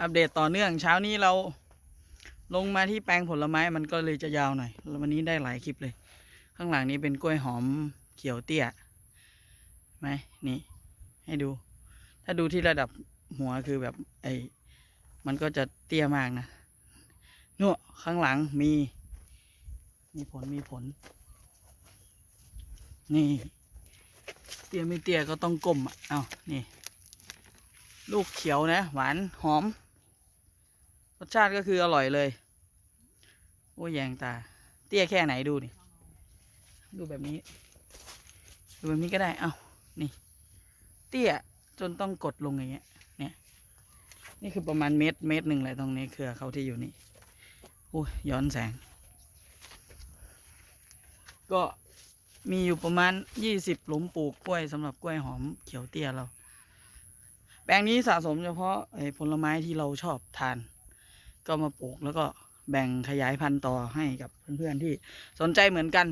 อัปเดตต่อเนื่องเช้านี้เราลงมาที่แปลงผลไม้มันก็เลยจะยาวหน่อยวันนี้ได้หลายคลิปเลย ข้างหลังนี้เป็นกล้วยหอมเขียวเตี้ยไหมนี่ ให้ดู ถ้าดูที่ระดับหัวคือแบบไอ้มันก็จะเตี้ยมากนะนู่ข้างหลังมี มีผลมีผล นี่ เตี้ยไม่เตี้ยก็ต้องก้มอะเอานี่ ลูกเขียวนะ หวานหอม รสชาติก็คืออร่อยเลย โอ้ยแยงตา เตี้ยแค่ไหนดูนี่ ดูแบบนี้ ดูแบบนี้ก็ได้ เอานี่ เตี้ยจนต้องกดลงอย่างเงี้ย เนี่ย นี่คือประมาณเมตรเมตรหนึ่งเลยตรงนี้เครือเขาที่อยู่นี่โอ้ยย้อนแสง ก็มีอยู่ประมาณยี่สิบหลุมปลูกกล้วยสำหรับกล้วยหอมเขียวเตี้ยเรา ลงนี้สะสมเฉพาะผลไม้ที่เราชอบทาน ก็มาปลูกแล้วก็แบ่งขยายพันธุ์ต่อให้กับเพื่อนๆที่สนใจเหมือนกัน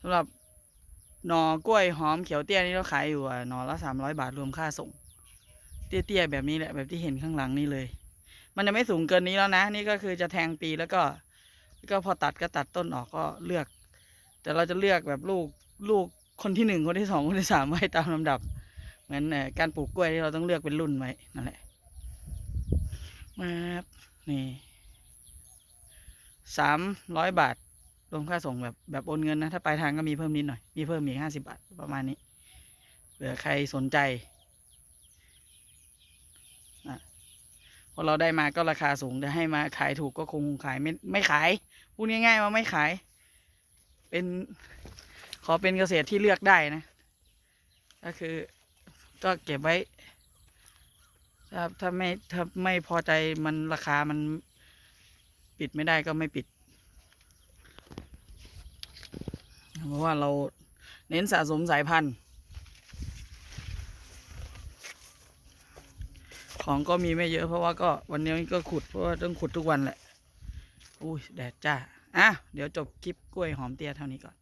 สำหรับหน่อกล้วยหอมเขียวเตี้ยนี่เราขายอยู่หน่อละสามร้อยบาทรวมค่าส่ง เตี้ยๆแบบนี้แหละแบบที่เห็นข้างหลังนี่เลย มันจะไม่สูงเกินนี้แล้วนะ นี่ก็คือจะแทงปีแล้วก็ ก็พอตัดก็ตัดต้นออกก็เลือก แต่เราจะเลือกแบบลูกลูก คนที่หนึ่งคนที่สองคนที่สามไว้ตามลำดับเหมือนการปลูกกล้วยที่เราต้องเลือกเป็นรุ่นไว้นั่นแหละมาครับนี่สามร้อยบาทรวมค่าส่งแบบแบบโอนเงินนะ ถ้าปลายทางก็มีเพิ่มนิดหน่อย มีเพิ่มอีกห้าสิบาทประมาณนี้เผื่อใครสนใจนะพอเราได้มาก็ราคาสูงแต่ให้มาขายถูกก็คงขายไม่ไม่ขาย พูดง่ายๆว่าไม่ขาย เป็น ขอเป็นเกษตรที่เลือกได้นะ ก็คือก็เก็บไว้ ถ้าถ้าไม่ถ้าไม่พอใจมันราคามันปิดไม่ได้ก็ไม่ปิด เพราะว่าเราเน้นสะสมสายพันธุ์ ของก็มีไม่เยอะเพราะว่าก็วันนี้ก็ขุดเพราะว่าต้องขุดทุกวันแหละ อุ้ยแดดจ้า อะ เดี๋ยวจบคลิปกล้วยหอมเตี้ยเท่านี้ก่อน